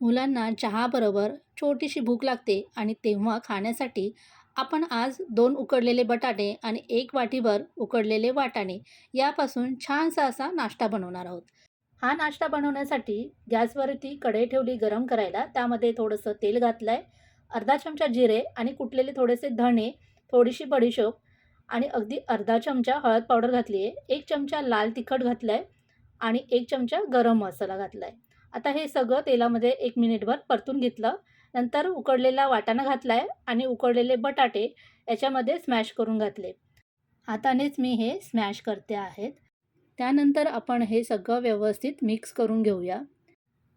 मुलांना चहाबरोबर छोटीशी भूक लागते आणि तेव्हा खाण्यासाठी आपण आज दोन उकडलेले बटाटे आणि एक वाटीभर उकडलेले वाटाणे यापासून छानसा असा नाश्ता बनवणार आहोत. हा नाश्ता बनवण्यासाठी गॅसवरती कढई ठेवली गरम करायला त्यामध्ये थोडंसं तेल घातलं आहे अर्धा चमचा जिरे आणि कुटलेले थोडेसे धणे थोडीशी बडीशोप आणि अगदी अर्धा चमचा हळद पावडर घातली आहे एक चमचा लाल तिखट घातलं आहे आणि एक चमचा गरम मसाला घातला आहे आता हे सगळं तेलामध्ये एक मिनिटभर परतून घेतलं. नंतर उकडलेला वाटाणा घातला आहे आणि उकडलेले बटाटे याच्यामध्ये स्मॅश करून घातले. हातानेच मी हे स्मॅश करते आहेत. त्यानंतर आपण हे सगळं व्यवस्थित मिक्स करून घेऊया.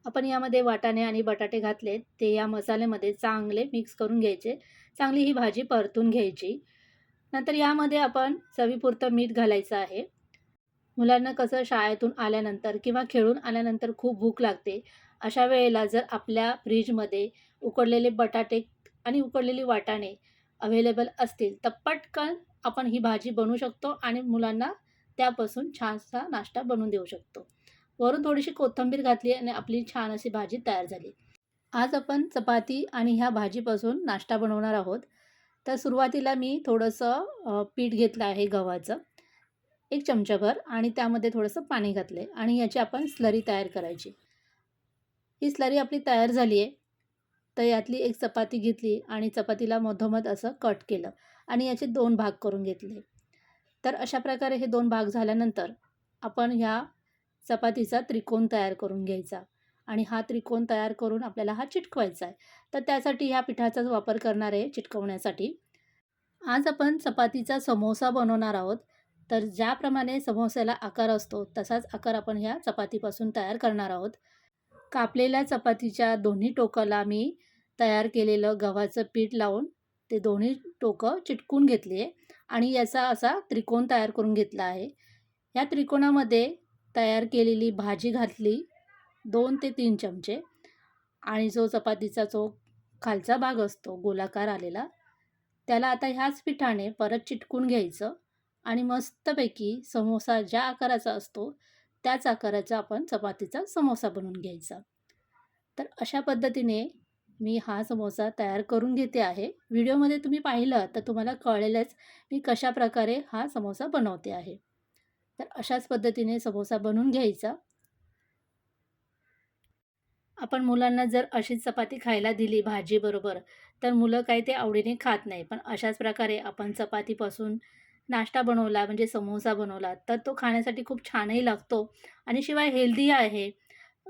आपण यामध्ये वाटाणे आणि बटाटे घातले. ते या मसाल्यामध्ये चांगले मिक्स करून घ्यायचे. चांगली ही भाजी परतून घ्यायची. नंतर यामध्ये आपण चवीपुरतं मीठ घालायचं आहे. मुलांना कसं शाळेतून आल्यानंतर किंवा खेळून आल्यानंतर खूप भूक लागते अशा वेळेला जर आपल्या फ्रीजमध्ये उकडलेले बटाटे आणि उकडलेली वाटाणे अवेलेबल असतील तर पटकन आपण ही भाजी बनवू शकतो आणि मुलांना त्यापासून छानसा नाश्ता बनवून देऊ शकतो. वरून थोडीशी कोथिंबीर घातली आणि आपली छान अशी भाजी तयार झाली. आज आपण चपाती आणि ह्या भाजीपासून नाश्ता बनवणार आहोत. तर सुरुवातीला मी थोडंसं पीठ घेतलं आहे गव्हाचं. एक चमचाभर आणि त्यामध्ये थोडंसं पाणी घातलं आहे आणि याची आपण स्लरी तयार करायची. ही स्लरी आपली तयार झाली आहे तर यातली एक चपाती घेतली आणि चपातीला मधोमध असं कट केलं आणि याचे दोन भाग करून घेतले. तर अशा प्रकारे हे दोन भाग झाल्यानंतर आपण ह्या चपातीचा त्रिकोण तयार करून घ्यायचा आणि हा त्रिकोण तयार करून आपल्याला हा चिटकवायचा आहे. तर त्यासाठी ह्या पिठाचाच वापर करणार आहे चिटकवण्यासाठी आज आपण चपातीचा समोसा बनवणार आहोत. तर ज्याप्रमाणे समोस्याला आकार असतो तसाच आकार आपण ह्या चपातीपासून तयार करणार आहोत. कापलेल्या चपातीच्या दोन्ही टोकाला मी तयार केलेलं गव्हाचं पीठ लावून ते दोन्ही टोकं चिटकून घेतली आहे आणि याचा असा त्रिकोण तयार करून घेतला आहे. या त्रिकोणामध्ये तयार केलेली भाजी घातली दोन ते तीन चमचे आणि जो चपातीचा जो खालचा भाग असतो गोलाकार आलेला त्याला आता ह्याच पिठाने परत चिटकून घ्यायचं. आणि मस्तपैकी समोसा ज्या आकाराचा असतो त्याच आकाराचा आपण चपातीचा समोसा बनवून घ्यायचा. तर अशा पद्धतीने मी हा समोसा तयार करून घेते आहे. व्हिडिओमध्ये तुम्ही पाहिलं तर तुम्हाला कळेलच मी कशा प्रकारे हा समोसा बनवते आहे. तर अशाच पद्धतीने समोसा बनवून घ्यायचा. आपण मुलांना जर अशीच चपाती खायला दिली भाजीबरोबर तर मुलं काही ते आवडीने खात नाही. पण अशाच प्रकारे आपण चपातीपासून नाश्ता बनवला म्हणजे समोसा बनवला तर तो खाण्यासाठी खूप छानही लागतो आणि शिवाय हेल्दी आहे.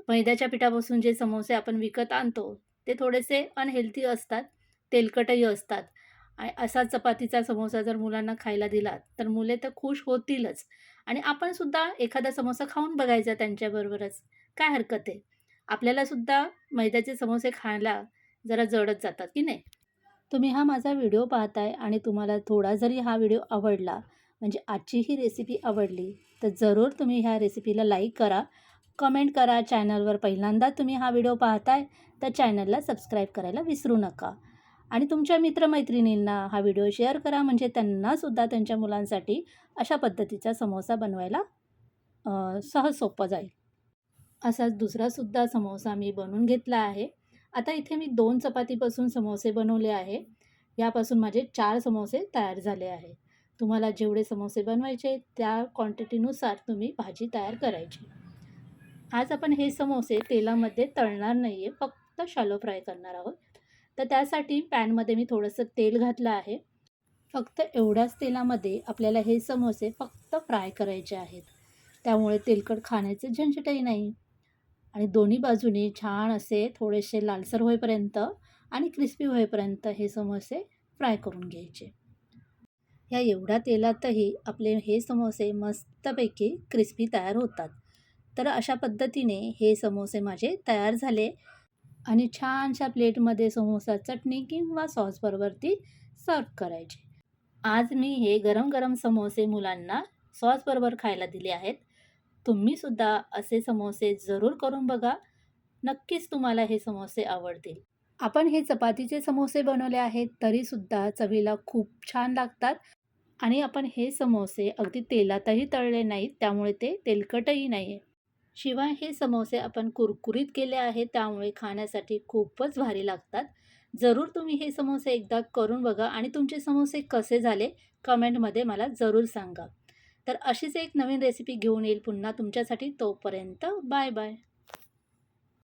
मैद्याच्या पिठापासून जे समोसे आपण विकत आणतो ते थोडेसे अनहेल्दी असतात तेलकटही असतात. आणि असा चपातीचा समोसा जर मुलांना खायला दिला तर मुले तर खुश होतीलच. आणि आपणसुद्धा एखादा समोसा खाऊन बघायचा त्यांच्याबरोबरच. काय हरकत आहे? आपल्यालासुद्धा मैद्याचे समोसे खायला जरा जडत जातात की नाही? तुम्ही हा माझा व्हिडिओ पाहताय आणि तुम्हाला थोडा जरी हा व्हिडिओ आवडला म्हणजे आजची ही रेसिपी आवडली तर जरूर तुम्ही ह्या रेसिपीला लाईक करा. कमेंट करा चॅनलवर पहिल्यांदा तुम्ही हा व्हिडिओ पाहताय तर चॅनलला सबस्क्राईब करायला विसरू नका. आणि तुमच्या मित्रमैत्रिणींना हा व्हिडिओ शेअर करा म्हणजे त्यांनासुद्धा त्यांच्या मुलांसाठी अशा पद्धतीचा समोसा बनवायला सहज सोपं जाईल. असाच दुसरासुद्धा समोसा मी बनवून घेतला आहे. आता इथे मी दोन चपातीपासून समोसे बनवले आहे. यापासून माझे चार समोसे तयार झाले आहे. तुम्हाला जेवढे समोसे बनवायचे त्या क्वांटिटीनुसार तुम्ही भाजी तयार करायची. आज आपण हे समोसे तेलामध्ये तळणार नाही आहे फक्त शालो फ्राय करणार आहोत. तर त्यासाठी पॅनमध्ये मी थोडंसं तेल घातलं आहे. फक्त एवढ्याच तेलामध्ये आपल्याला हे समोसे फक्त फ्राय करायचे आहेत. त्यामुळे तेलकट खाण्याचे झंझटही नाही. आणि दोन्ही बाजूनी छान असे थोडेसे लालसर होईपर्यंत आणि क्रिस्पी होईपर्यंत हे समोसे फ्राय करून घ्यायचे. ह्या एवढ्या तेलातही आपले हे समोसे मस्तपैकी क्रिस्पी तयार होतात. तर अशा पद्धतीने हे समोसे माझे तयार झाले आणि छानशा प्लेटमध्ये समोसा चटणी किंवा सॉसबरोबरती सर्व करायचे. आज मी हे गरम गरम समोसे मुलांना सॉसबरोबर खायला दिले आहेत. तुम्हीसुद्धा असे समोसे जरूर करून बघा. नक्कीच तुम्हाला हे समोसे आवडतील. आपण हे चपातीचे समोसे बनवले आहेत तरीसुद्धा चवीला खूप छान लागतात. आणि आपण हे समोसे अगदी तेलातही तळले नाहीत त्यामुळे ते तेलकटही नाही आहे शिवाय हे समोसे आपण कुरकुरीत केले आहेत त्यामुळे खाण्यासाठी खूपच भारी लागतात. जरूर तुम्ही हे समोसे एकदा करून बघा आणि तुमचे समोसे कसे झाले कमेंटमध्ये मला जरूर सांगा. तर अशीच एक नवीन रेसिपी घेऊन येईल पुन्हा तुमच्यासाठी तोपर्यंत बाय बाय.